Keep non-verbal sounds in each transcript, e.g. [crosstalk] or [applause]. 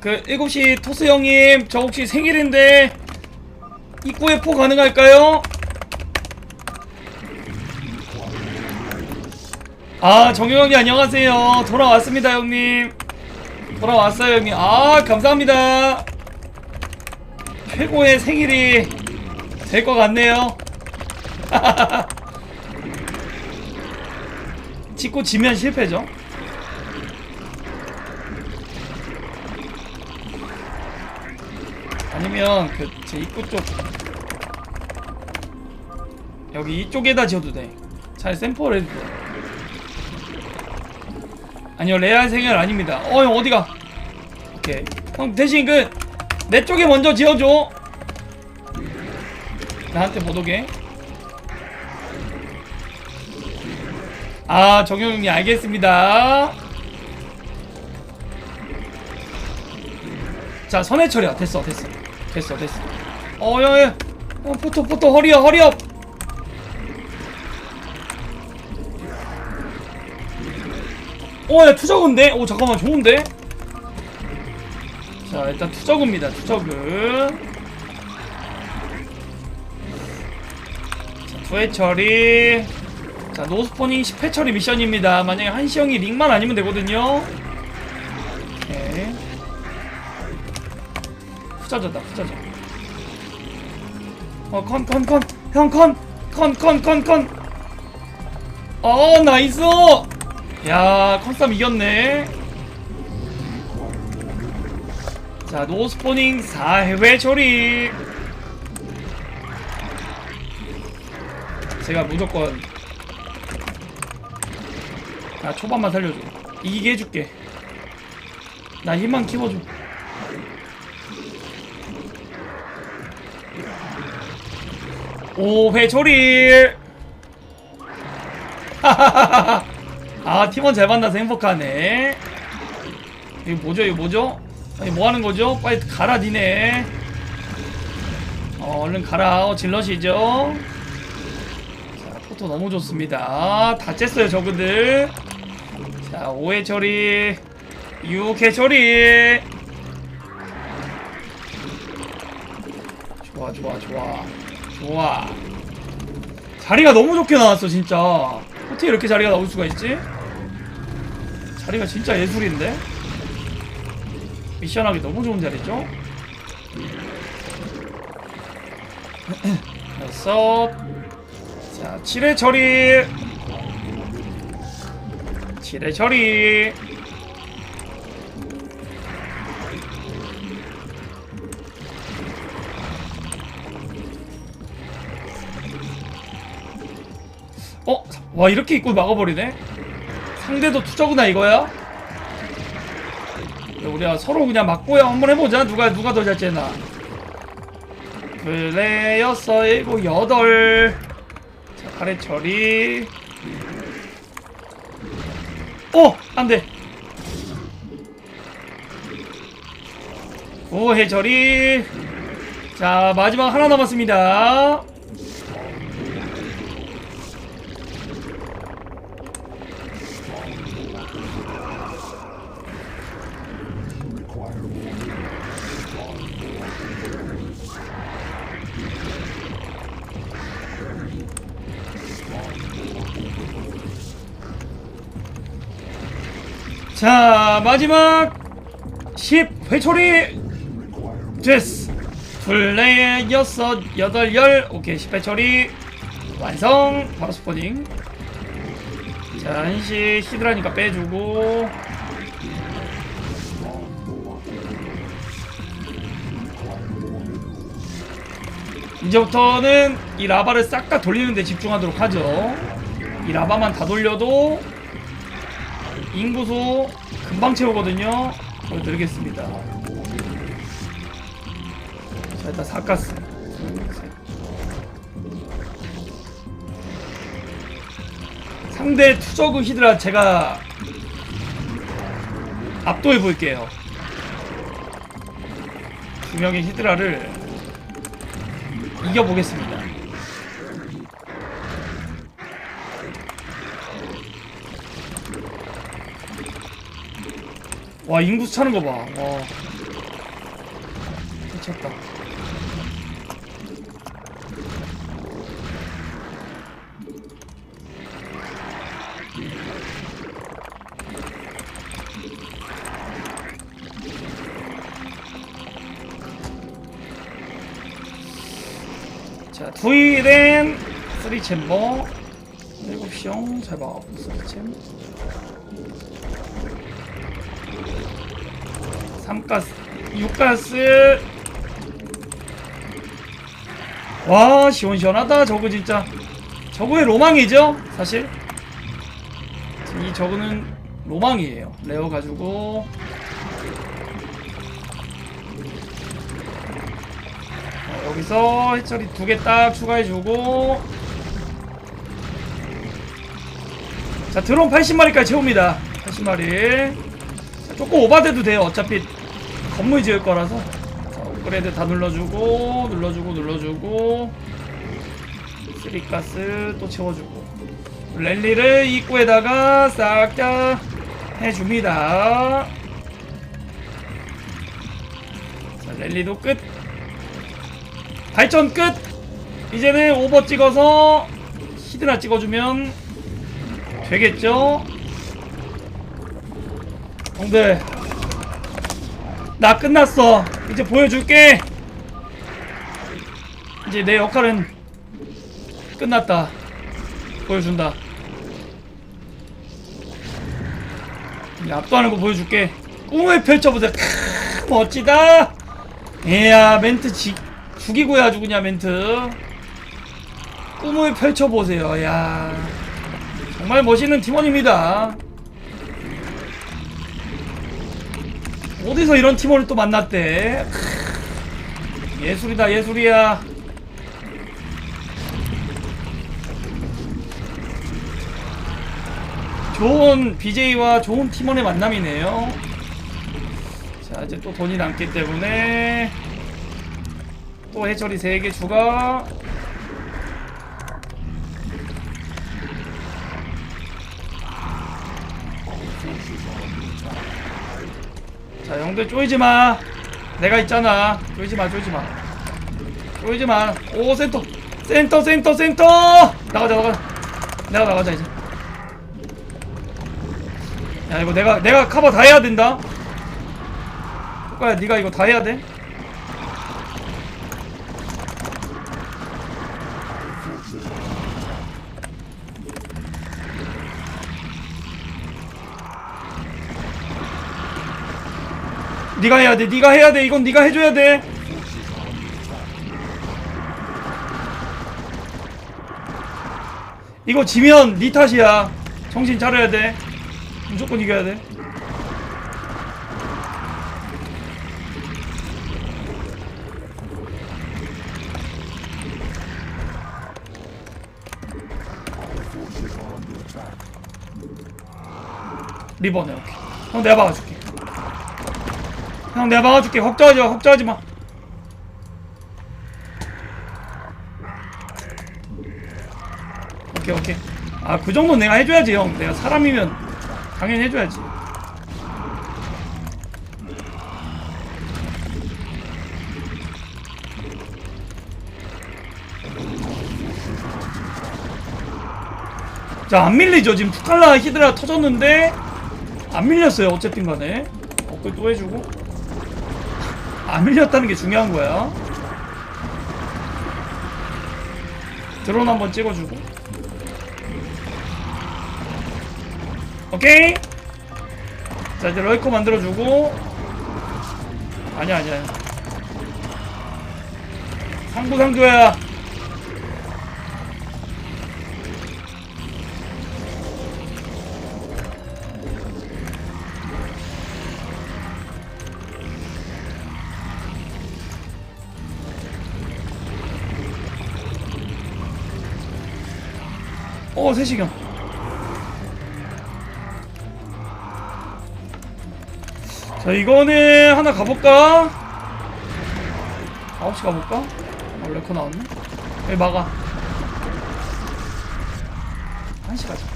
그 7시 토스 형님 저 혹시 생일인데 입구에 포 가능할까요? 아 정영 형님 안녕하세요. 돌아왔습니다 형님. 돌아왔어요 형님. 아 감사합니다. 최고의 생일이 될 것 같네요. [laughs] 찍고 지면 실패죠 아니면 그 제 입구 쪽. 여기 이쪽에다 지어도 돼잘 샘플 해도 돼. 아니요 레알 생일 아닙니다. 어 형 어디가? 오케이. 형 대신 그 내 쪽에 먼저 지어줘. 나한테 못 오게. 아 정영님 알겠습니다. 자 선해 처리야. 됐어 됐어 됐어 됐어. 어여여 어, 포토 포토 허리업 허리업. 어야 투저그인데? 오 잠깐만 좋은데? 자 일단 투저그입니다 투저그. 자 투회 처리. 자 노스포닝 10회 처리 미션입니다. 만약에 한시 형이 링만 아니면 되거든요. 오케이 후자저다 후자저 어컨 컨 컨 형 컨 컨 컨 컨컨 어 나이스! 야 컨쌈 이겼네. 자 노스포닝 4회 처리 제가 무조건 나 초반만 살려줘. 이기게 해줄게. 나 힘만 키워줘 오회 처리 아 팀원 잘 만나서 행복하네. 이거 뭐죠 이거 뭐죠? 아니 뭐 하는 거죠? 빨리 가라 니네. 어 얼른 가라. 어 질럿이죠. 자 포토 너무 좋습니다. 다 쬐어요 저그들. 자 5회 처리 6회 처리 좋아 좋아 좋아 좋아 자리가 너무 좋게 나왔어 진짜 어떻게 이렇게 자리가 나올 수가 있지? 자리가 진짜 예술인데? 미션하기 너무 좋은 자리죠? [clears throat] 됐어 자 7회 처리 7회 처리 와 이렇게 입고 막아버리네? 상대도 투저구나 이거야? 야, 우리가 서로 그냥 맞고야 한번 해보자. 누가 누가 더 잘 째나. 여섯 일곱 여덟. 자 카레 처리. 어! 안돼. 오해 처리. 자 마지막 하나 남았습니다 자 마지막 10 회초리 됐어 둘레 여섯 여덟 열. 오케이 10회 처리 완성. 바로 스포닝. 자 한시 히드라니까 빼주고. 이제부터는 이 라바를 싹 다 돌리는 데 집중하도록 하죠. 이 라바만 다 돌려도 인구수 금방 채우거든요. 보여드리겠습니다. 자 일단 사가스. 상대 투저그 히드라 제가 압도해 볼게요. 두 명의 히드라를 이겨보겠습니다 와 인구수 차는 거 봐. 와. 미쳤다. 자, 두이된 3챔버 7시형 잘 봐. 3챔 3가스 6가스. 와 시원시원하다 저거 진짜. 저거의 로망이죠 사실? 이 저거는 로망이에요. 레어 가지고. 자, 여기서 해처리 두 개 딱 추가해주고. 자 드론 80마리까지 채웁니다. 80마리. 조금 오바돼도 돼요 어차피 건물 지을 거라서. 자, 업그레이드 다 눌러주고 눌러주고 눌러주고. 쓰리가스 또 채워주고. 랠리를 입구에다가 싹 다 해줍니다. 자 랠리도 끝. 발전 끝. 이제는 오버 찍어서 히드라 찍어주면 되겠죠? 형들 나 끝났어. 이제 보여줄게. 이제 내 역할은 끝났다. 보여준다. 이제 압도하는 거 보여줄게. 꿈을 펼쳐보자 크, 멋지다. 이야 멘트 지, 죽이고 아주 그냥 멘트. 꿈을 펼쳐보세요. 야 정말 멋있는 팀원입니다 어디서 이런 팀원을 또 만났대? 크, 예술이다 예술이야. 좋은 BJ와 좋은 팀원의 만남이네요. 자 이제 또 돈이 남기 때문에 또 해처리 3개 추가. 자, 형들 쪼이지 마. 내가 있잖아. 쪼이지 마, 쪼이지 마. 쪼이지 마. 오, 센터. 센터, 센터, 센터! 나가자, 나가자. 내가 나가자, 이제. 야, 이거 내가, 내가 커버 다 해야 된다. 효과야, 네가 이거 다 해야 돼. 네가 해야 돼. 네가 해야 돼. 이건 네가 해줘야 돼. 이거 지면 네 탓이야. 정신 차려야 돼. 무조건 이겨야 돼. 리버네 오케이. 형 내가 막아줄게. 형 내가 막아줄게. 걱정하지 마 걱정하지 마. 오케이 오케이. 아 그 정도 내가 해줘야지 형. 내가 사람이면 당연히 해줘야지. 자 안 밀리죠. 지금 푸칼라 히드라 터졌는데 안 밀렸어요 어쨌든 간에. 업글 또 해주고 안 밀렸다는 게 중요한 거야. 드론 한번 찍어주고. 오케이. 자 이제 러이커 만들어주고. 아니야 아니야. 상부상조야. 어, 세시경. 자, 이거는 하나 가볼까? 9시 가볼까? 어, 레커 나왔네? 여기 막아. 1시 가자.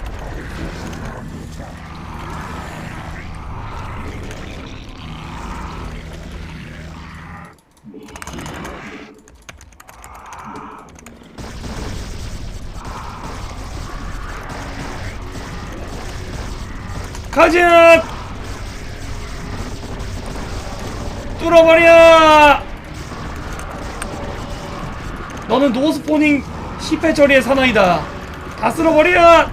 가자 뚫어버려! 너는 노스포닝 10회 처리의 사나이다. 다 쓸어버려!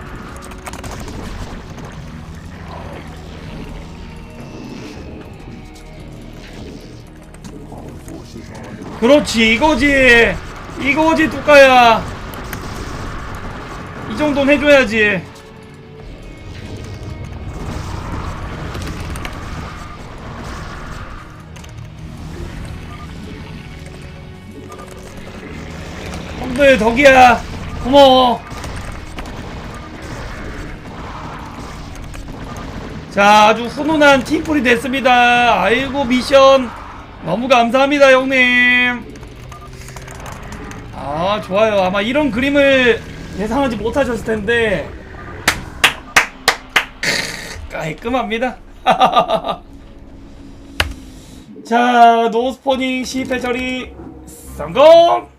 그렇지 이거지. 이거지 뚜까야. 이 정도는 해줘야지 형들 덕이야. 고마워. 자 아주 훈훈한 팀플이 됐습니다. 아이고 미션. 너무 감사합니다 형님. 아 좋아요. 아마 이런 그림을 예상하지 못하셨을 텐데. 깔끔합니다. [laughs] 자 노스포닝 10회 처리 성공